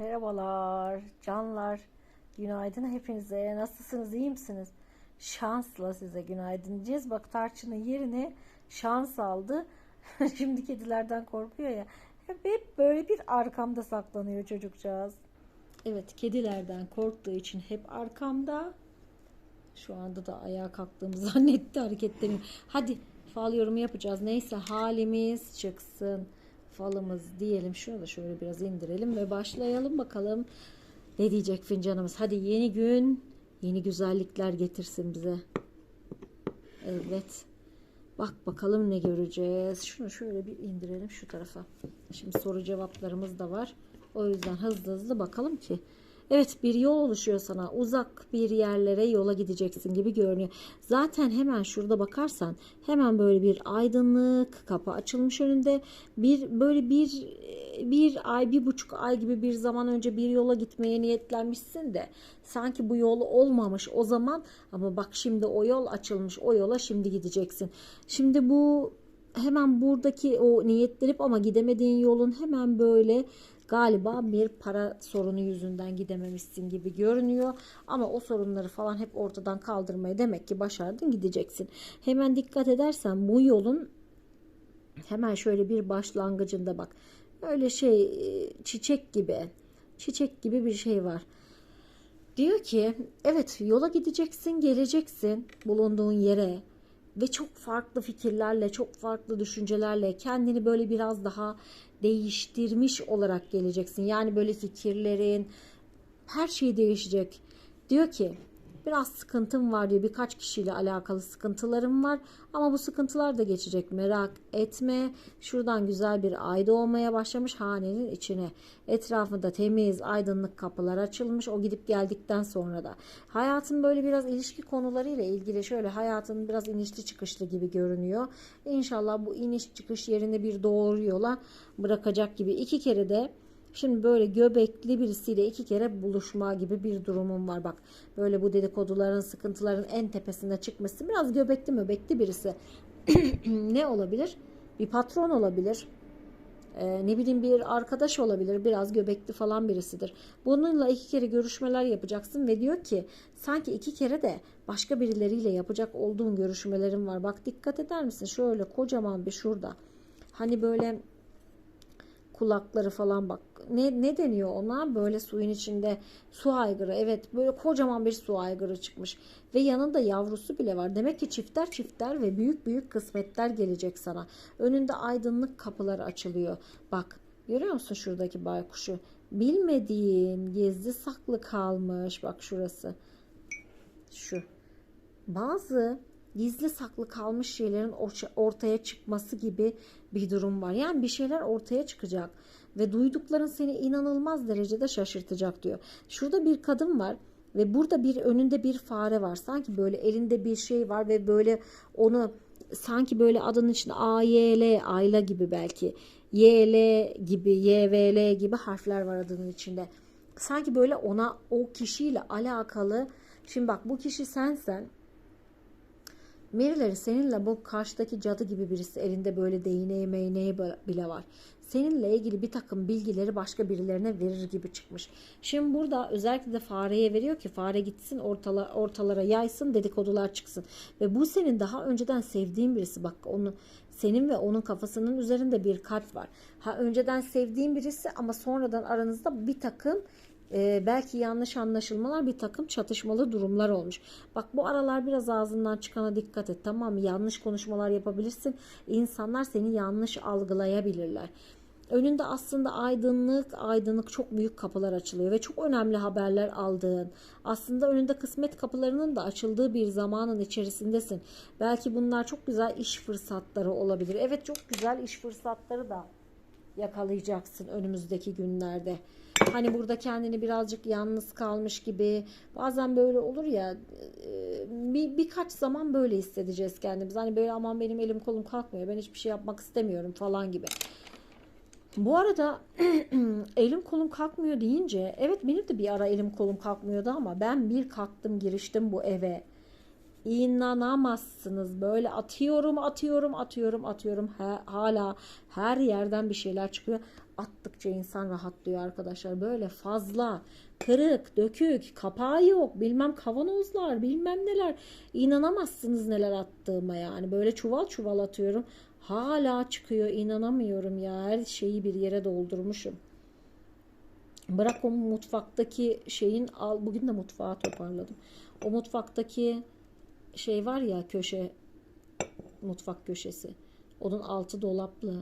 Merhabalar canlar. Günaydın hepinize. Nasılsınız? iyi misiniz? Şansla size günaydın diyeceğiz. Bak tarçının yerine şans aldı. Şimdi kedilerden korkuyor ya. Hep, hep böyle bir arkamda saklanıyor çocukcağız. Evet kedilerden korktuğu için hep arkamda. Şu anda da ayağa kalktığımı zannetti hareketlerini. Hadi fal yorumu yapacağız. Neyse halimiz çıksın. Falımız diyelim. Şunu da şöyle biraz indirelim ve başlayalım bakalım. Ne diyecek fincanımız? Hadi yeni gün yeni güzellikler getirsin bize. Evet. Bak bakalım ne göreceğiz. Şunu şöyle bir indirelim şu tarafa. Şimdi soru cevaplarımız da var. O yüzden hızlı hızlı bakalım ki. Evet bir yol oluşuyor sana. Uzak bir yerlere yola gideceksin gibi görünüyor. Zaten hemen şurada bakarsan hemen böyle bir aydınlık kapı açılmış önünde. Bir böyle bir bir ay bir buçuk ay gibi bir zaman önce bir yola gitmeye niyetlenmişsin de sanki bu yol olmamış o zaman ama bak şimdi o yol açılmış o yola şimdi gideceksin. Şimdi bu hemen buradaki o niyetlenip ama gidemediğin yolun hemen böyle galiba bir para sorunu yüzünden gidememişsin gibi görünüyor. Ama o sorunları falan hep ortadan kaldırmayı demek ki başardın gideceksin. Hemen dikkat edersen bu yolun hemen şöyle bir başlangıcında bak. Öyle şey çiçek gibi çiçek gibi bir şey var. Diyor ki evet yola gideceksin geleceksin bulunduğun yere ve çok farklı fikirlerle, çok farklı düşüncelerle kendini böyle biraz daha değiştirmiş olarak geleceksin. Yani böyle fikirlerin her şey değişecek. Diyor ki biraz sıkıntım var diyor. Birkaç kişiyle alakalı sıkıntılarım var. Ama bu sıkıntılar da geçecek. Merak etme. Şuradan güzel bir ay doğmaya başlamış hanenin içine. Etrafında temiz, aydınlık kapılar açılmış. O gidip geldikten sonra da. Hayatın böyle biraz ilişki konularıyla ilgili şöyle hayatın biraz inişli çıkışlı gibi görünüyor. İnşallah bu iniş çıkış yerinde bir doğru yola bırakacak gibi. iki kere de Şimdi böyle göbekli birisiyle iki kere buluşma gibi bir durumum var. Bak böyle bu dedikoduların, sıkıntıların en tepesinde çıkması. Biraz göbekli möbekli birisi. ne olabilir? Bir patron olabilir. Ee, ne bileyim bir arkadaş olabilir. Biraz göbekli falan birisidir. Bununla iki kere görüşmeler yapacaksın ve diyor ki sanki iki kere de başka birileriyle yapacak olduğun görüşmelerin var. Bak dikkat eder misin? Şöyle kocaman bir şurada. Hani böyle kulakları falan bak. Ne, ne deniyor ona? Böyle suyun içinde su aygırı. Evet böyle kocaman bir su aygırı çıkmış. Ve yanında yavrusu bile var. Demek ki çifter çifter ve büyük büyük kısmetler gelecek sana. Önünde aydınlık kapılar açılıyor. Bak görüyor musun şuradaki baykuşu? Bilmediğin gizli saklı kalmış. Bak şurası. Şu. Bazı gizli saklı kalmış şeylerin ortaya çıkması gibi bir durum var. Yani bir şeyler ortaya çıkacak ve duydukların seni inanılmaz derecede şaşırtacak diyor. Şurada bir kadın var ve burada bir önünde bir fare var. Sanki böyle elinde bir şey var ve böyle onu sanki böyle adının içinde A, Y, L, Ayla gibi belki. Y, L gibi, Y, V, L gibi harfler var adının içinde. Sanki böyle ona o kişiyle alakalı. Şimdi bak bu kişi sensen Merileri seninle bu karşıdaki cadı gibi birisi elinde böyle değneği meyneği bile var. Seninle ilgili bir takım bilgileri başka birilerine verir gibi çıkmış. Şimdi burada özellikle de fareye veriyor ki fare gitsin ortala, ortalara yaysın dedikodular çıksın. Ve bu senin daha önceden sevdiğin birisi bak onu senin ve onun kafasının üzerinde bir kalp var. Ha önceden sevdiğin birisi ama sonradan aranızda bir takım e, belki yanlış anlaşılmalar bir takım çatışmalı durumlar olmuş. Bak bu aralar biraz ağzından çıkana dikkat et tamam mı? Yanlış konuşmalar yapabilirsin. İnsanlar seni yanlış algılayabilirler. Önünde aslında aydınlık, aydınlık çok büyük kapılar açılıyor ve çok önemli haberler aldığın, aslında önünde kısmet kapılarının da açıldığı bir zamanın içerisindesin. Belki bunlar çok güzel iş fırsatları olabilir. Evet çok güzel iş fırsatları da yakalayacaksın önümüzdeki günlerde. Hani burada kendini birazcık yalnız kalmış gibi bazen böyle olur ya e, bir, birkaç zaman böyle hissedeceğiz kendimiz. Hani böyle aman benim elim kolum kalkmıyor ben hiçbir şey yapmak istemiyorum falan gibi. Bu arada elim kolum kalkmıyor deyince evet benim de bir ara elim kolum kalkmıyordu ama ben bir kalktım giriştim bu eve. İnanamazsınız. Böyle atıyorum, atıyorum, atıyorum, atıyorum. Ha- hala her yerden bir şeyler çıkıyor. Attıkça insan rahatlıyor arkadaşlar. Böyle fazla kırık, dökük, kapağı yok. Bilmem kavanozlar, bilmem neler. İnanamazsınız neler attığıma yani. Böyle çuval çuval atıyorum. Hala çıkıyor. İnanamıyorum ya. Her şeyi bir yere doldurmuşum. Bırak o mutfaktaki şeyin al bugün de mutfağı toparladım. O mutfaktaki şey var ya köşe mutfak köşesi. Onun altı dolaplı.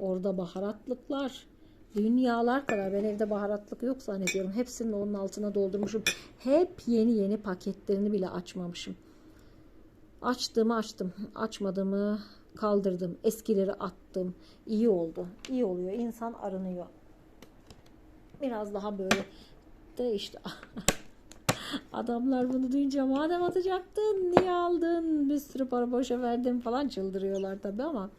Orada baharatlıklar. Dünyalar kadar. Ben evde baharatlık yok zannediyorum. Hepsini onun altına doldurmuşum. Hep yeni yeni paketlerini bile açmamışım. Açtığımı açtım. Açmadığımı kaldırdım. Eskileri attım. İyi oldu. İyi oluyor. İnsan arınıyor. Biraz daha böyle de işte adamlar bunu duyunca madem atacaktın niye aldın? Bir sürü para boşa verdin falan çıldırıyorlar tabi ama.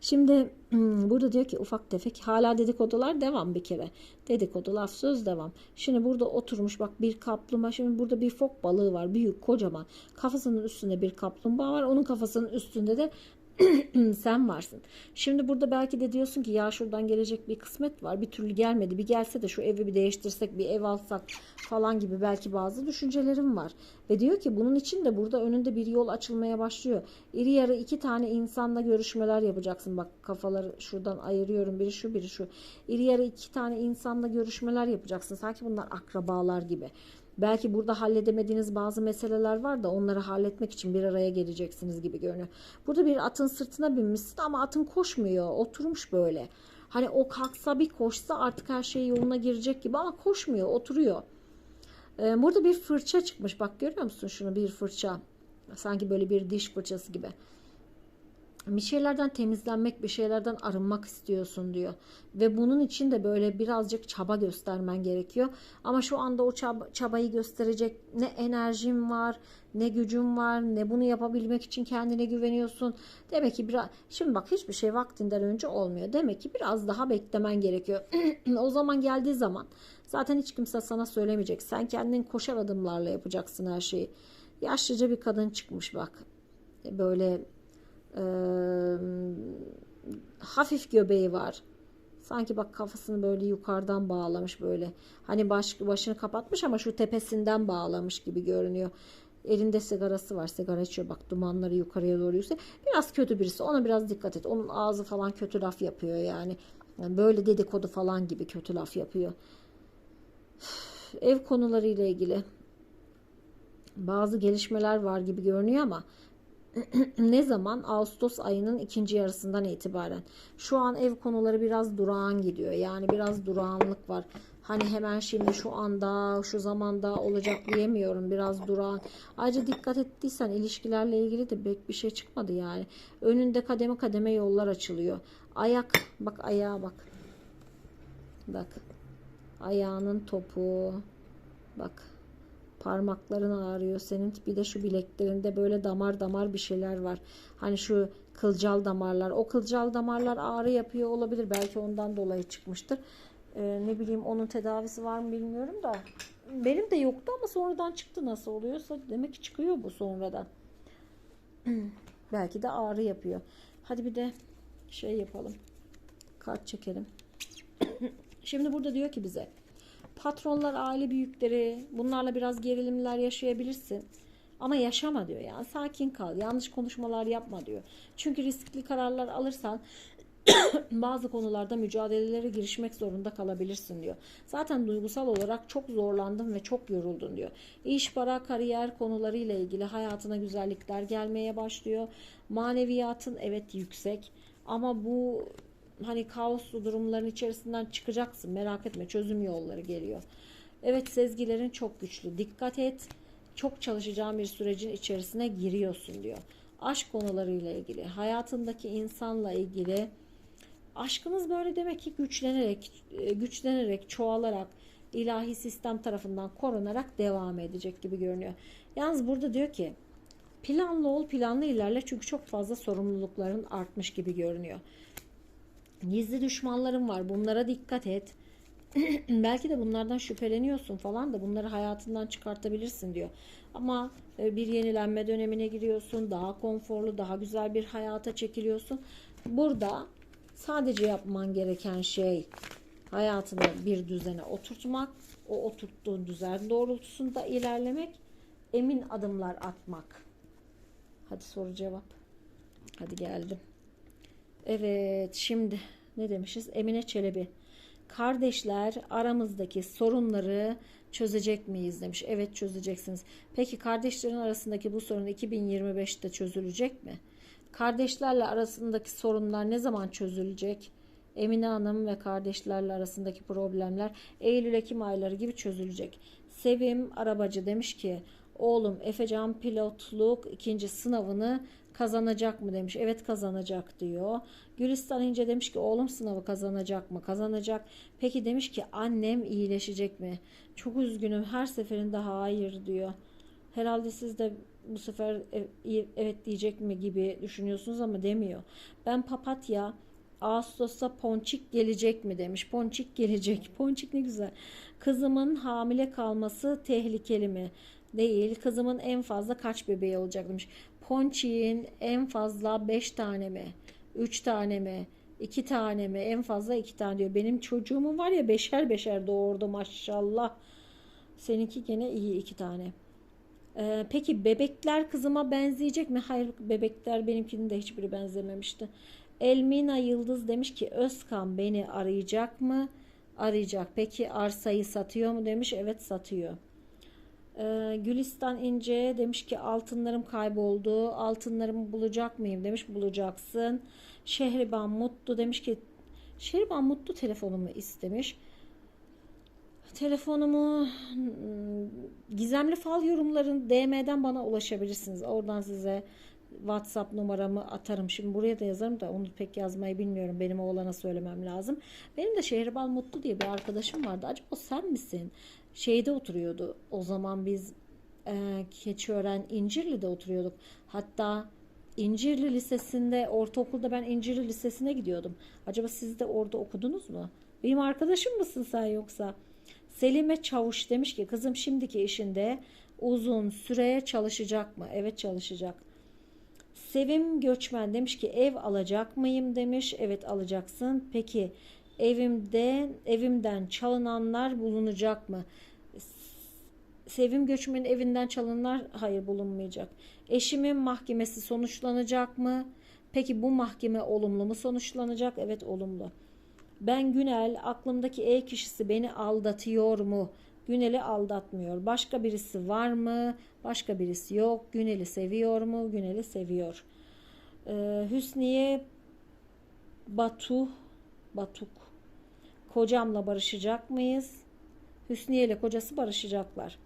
Şimdi burada diyor ki ufak tefek hala dedikodular devam bir kere. Dedikodu laf söz devam. Şimdi burada oturmuş bak bir kaplumbağa şimdi burada bir fok balığı var büyük kocaman. Kafasının üstünde bir kaplumbağa var onun kafasının üstünde de sen varsın. Şimdi burada belki de diyorsun ki ya şuradan gelecek bir kısmet var. Bir türlü gelmedi. Bir gelse de şu evi bir değiştirsek, bir ev alsak falan gibi belki bazı düşüncelerim var. Ve diyor ki bunun için de burada önünde bir yol açılmaya başlıyor. İri yarı iki tane insanla görüşmeler yapacaksın. Bak kafaları şuradan ayırıyorum. Biri şu, biri şu. İri yarı iki tane insanla görüşmeler yapacaksın. Sanki bunlar akrabalar gibi. Belki burada halledemediğiniz bazı meseleler var da onları halletmek için bir araya geleceksiniz gibi görünüyor. Burada bir atın sırtına binmişsin ama atın koşmuyor. Oturmuş böyle. Hani o kalksa bir koşsa artık her şey yoluna girecek gibi ama koşmuyor. Oturuyor. Ee, burada bir fırça çıkmış. Bak görüyor musun şunu bir fırça. Sanki böyle bir diş fırçası gibi bir şeylerden temizlenmek, bir şeylerden arınmak istiyorsun diyor. Ve bunun için de böyle birazcık çaba göstermen gerekiyor. Ama şu anda o çab- çabayı gösterecek ne enerjim var, ne gücüm var, ne bunu yapabilmek için kendine güveniyorsun. Demek ki biraz şimdi bak hiçbir şey vaktinden önce olmuyor. Demek ki biraz daha beklemen gerekiyor. o zaman geldiği zaman zaten hiç kimse sana söylemeyecek. Sen kendin koşar adımlarla yapacaksın her şeyi. Yaşlıca bir kadın çıkmış bak. Böyle ee, hafif göbeği var. Sanki bak kafasını böyle yukarıdan bağlamış böyle. Hani baş, başını kapatmış ama şu tepesinden bağlamış gibi görünüyor. Elinde sigarası var. Sigara içiyor. Bak dumanları yukarıya doğru yükseliyor. Biraz kötü birisi. Ona biraz dikkat et. Onun ağzı falan kötü laf yapıyor yani. yani böyle dedikodu falan gibi kötü laf yapıyor. Ev konularıyla ilgili bazı gelişmeler var gibi görünüyor ama ne zaman? Ağustos ayının ikinci yarısından itibaren. Şu an ev konuları biraz durağan gidiyor. Yani biraz durağanlık var. Hani hemen şimdi şu anda, şu zamanda olacak diyemiyorum. Biraz durağan. Ayrıca dikkat ettiysen ilişkilerle ilgili de pek bir şey çıkmadı yani. Önünde kademe kademe yollar açılıyor. Ayak, bak ayağa bak. Bak. Ayağının topu. Bak parmakların ağrıyor senin bir de şu bileklerinde böyle damar damar bir şeyler var. Hani şu kılcal damarlar o kılcal damarlar ağrı yapıyor olabilir belki ondan dolayı çıkmıştır. Ee, ne bileyim onun tedavisi var mı bilmiyorum da. Benim de yoktu ama sonradan çıktı nasıl oluyorsa demek ki çıkıyor bu sonradan. Belki de ağrı yapıyor. Hadi bir de şey yapalım kart çekelim. Şimdi burada diyor ki bize patronlar, aile büyükleri bunlarla biraz gerilimler yaşayabilirsin. Ama yaşama diyor yani sakin kal yanlış konuşmalar yapma diyor. Çünkü riskli kararlar alırsan bazı konularda mücadelelere girişmek zorunda kalabilirsin diyor. Zaten duygusal olarak çok zorlandın ve çok yoruldun diyor. İş, para, kariyer konularıyla ilgili hayatına güzellikler gelmeye başlıyor. Maneviyatın evet yüksek ama bu hani kaoslu durumların içerisinden çıkacaksın. Merak etme çözüm yolları geliyor. Evet sezgilerin çok güçlü. Dikkat et. Çok çalışacağın bir sürecin içerisine giriyorsun diyor. Aşk konularıyla ilgili, hayatındaki insanla ilgili aşkınız böyle demek ki güçlenerek, güçlenerek, çoğalarak ilahi sistem tarafından korunarak devam edecek gibi görünüyor. Yalnız burada diyor ki planlı ol, planlı ilerle çünkü çok fazla sorumlulukların artmış gibi görünüyor. Gizli düşmanlarım var. Bunlara dikkat et. belki de bunlardan şüpheleniyorsun falan da bunları hayatından çıkartabilirsin diyor. Ama e, bir yenilenme dönemine giriyorsun. Daha konforlu, daha güzel bir hayata çekiliyorsun. Burada sadece yapman gereken şey hayatını bir düzene oturtmak, o oturttuğun düzen doğrultusunda ilerlemek, emin adımlar atmak. Hadi soru cevap. Hadi geldim. Evet şimdi ne demişiz? Emine Çelebi. Kardeşler aramızdaki sorunları çözecek miyiz demiş. Evet çözeceksiniz. Peki kardeşlerin arasındaki bu sorun 2025'te çözülecek mi? Kardeşlerle arasındaki sorunlar ne zaman çözülecek? Emine Hanım ve kardeşlerle arasındaki problemler Eylül-Ekim ayları gibi çözülecek. Sevim Arabacı demiş ki oğlum Efecan pilotluk ikinci sınavını kazanacak mı demiş. Evet kazanacak diyor. Gülistan İnce demiş ki oğlum sınavı kazanacak mı? Kazanacak. Peki demiş ki annem iyileşecek mi? Çok üzgünüm her seferinde hayır diyor. Herhalde siz de bu sefer e- evet diyecek mi gibi düşünüyorsunuz ama demiyor. Ben papatya Ağustos'ta ponçik gelecek mi demiş. Ponçik gelecek. Ponçik ne güzel. Kızımın hamile kalması tehlikeli mi? Değil. Kızımın en fazla kaç bebeği olacak demiş. Ponçiğin en fazla 5 tane mi? 3 tane mi? 2 tane mi? En fazla 2 tane diyor. Benim çocuğumun var ya beşer beşer doğurdu maşallah. Seninki gene iyi 2 tane. Ee, peki bebekler kızıma benzeyecek mi? Hayır bebekler benimkinin de hiçbiri benzememişti. Elmina Yıldız demiş ki Özkan beni arayacak mı? Arayacak. Peki arsayı satıyor mu demiş. Evet satıyor. Ee, Gülistan İnce demiş ki altınlarım kayboldu. Altınlarımı bulacak mıyım demiş. Bulacaksın. Şehriban Mutlu demiş ki Şehriban Mutlu telefonumu istemiş. Telefonumu hmm, gizemli fal yorumların DM'den bana ulaşabilirsiniz. Oradan size WhatsApp numaramı atarım. Şimdi buraya da yazarım da onu pek yazmayı bilmiyorum. Benim oğlana söylemem lazım. Benim de Şehrbal Mutlu diye bir arkadaşım vardı. Acaba sen misin? Şeyde oturuyordu. O zaman biz e, Keçiören İncirli'de oturuyorduk. Hatta İncirli Lisesi'nde, ortaokulda ben İncirli Lisesi'ne gidiyordum. Acaba siz de orada okudunuz mu? Benim arkadaşım mısın sen yoksa? Selime Çavuş demiş ki kızım şimdiki işinde uzun süre çalışacak mı? Evet çalışacak. Sevim Göçmen demiş ki ev alacak mıyım demiş. Evet alacaksın. Peki evimde evimden çalınanlar bulunacak mı? Sevim Göçmen'in evinden çalınanlar hayır bulunmayacak. Eşimin mahkemesi sonuçlanacak mı? Peki bu mahkeme olumlu mu sonuçlanacak? Evet olumlu. Ben Günel aklımdaki E kişisi beni aldatıyor mu? Günel'i aldatmıyor. Başka birisi var mı? Başka birisi yok. Günel'i seviyor mu? Günel'i seviyor. Ee, Hüsniye Batu Batuk kocamla barışacak mıyız? Hüsniye ile kocası barışacaklar.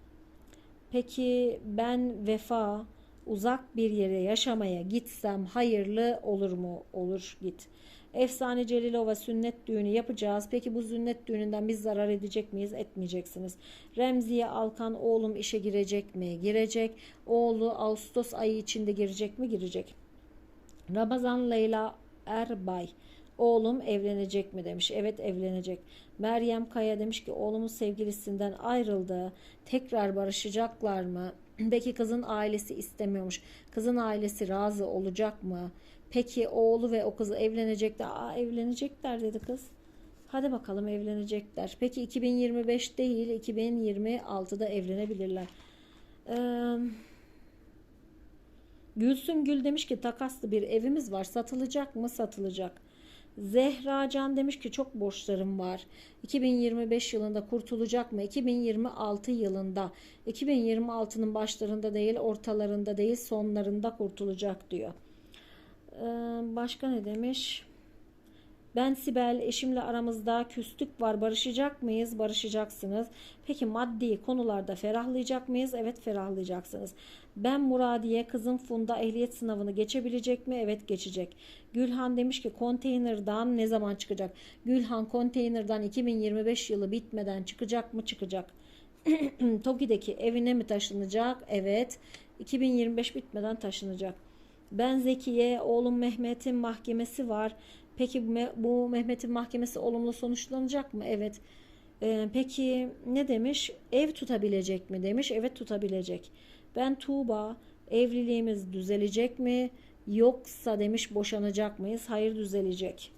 Peki ben vefa uzak bir yere yaşamaya gitsem hayırlı olur mu? Olur git. Efsane Celilova sünnet düğünü yapacağız. Peki bu sünnet düğününden biz zarar edecek miyiz? Etmeyeceksiniz. Remziye Alkan oğlum işe girecek mi? Girecek. Oğlu Ağustos ayı içinde girecek mi? Girecek. Ramazan Leyla Erbay oğlum evlenecek mi demiş. Evet evlenecek. Meryem Kaya demiş ki oğlumun sevgilisinden ayrıldı. Tekrar barışacaklar mı? Peki kızın ailesi istemiyormuş. Kızın ailesi razı olacak mı? Peki oğlu ve o kızı evlenecekler. Aa evlenecekler dedi kız. Hadi bakalım evlenecekler. Peki 2025 değil 2026'da evlenebilirler. Ee, Gülsüm Gül demiş ki takaslı bir evimiz var. Satılacak mı? Satılacak. Zehra Can demiş ki çok borçlarım var. 2025 yılında kurtulacak mı? 2026 yılında. 2026'nın başlarında değil, ortalarında değil, sonlarında kurtulacak diyor. Ee, başka ne demiş? Ben Sibel, eşimle aramızda küslük var. Barışacak mıyız? Barışacaksınız. Peki maddi konularda ferahlayacak mıyız? Evet ferahlayacaksınız. Ben Muradiye, kızım Funda ehliyet sınavını geçebilecek mi? Evet geçecek. Gülhan demiş ki konteynerdan ne zaman çıkacak? Gülhan konteynerdan 2025 yılı bitmeden çıkacak mı? Çıkacak. Toki'deki evine mi taşınacak? Evet. 2025 bitmeden taşınacak. Ben Zekiye, oğlum Mehmet'in mahkemesi var. Peki bu Mehmet'in mahkemesi olumlu sonuçlanacak mı? Evet. Ee, peki ne demiş? Ev tutabilecek mi demiş. Evet tutabilecek. Ben Tuğba evliliğimiz düzelecek mi? Yoksa demiş boşanacak mıyız? Hayır düzelecek.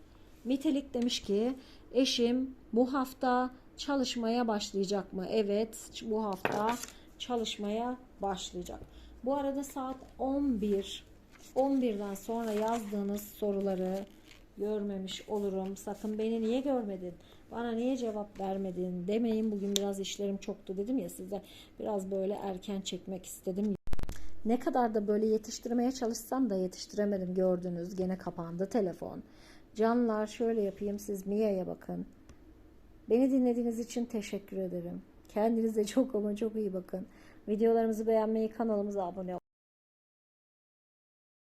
Nitelik demiş ki eşim bu hafta çalışmaya başlayacak mı? Evet bu hafta çalışmaya başlayacak. Bu arada saat 11 11'den sonra yazdığınız soruları görmemiş olurum. Sakın beni niye görmedin? Bana niye cevap vermedin demeyin. Bugün biraz işlerim çoktu dedim ya size. Biraz böyle erken çekmek istedim. Ne kadar da böyle yetiştirmeye çalışsam da yetiştiremedim gördünüz. Gene kapandı telefon. Canlar şöyle yapayım siz Mia'ya bakın. Beni dinlediğiniz için teşekkür ederim. Kendinize çok ama çok iyi bakın. Videolarımızı beğenmeyi, kanalımıza abone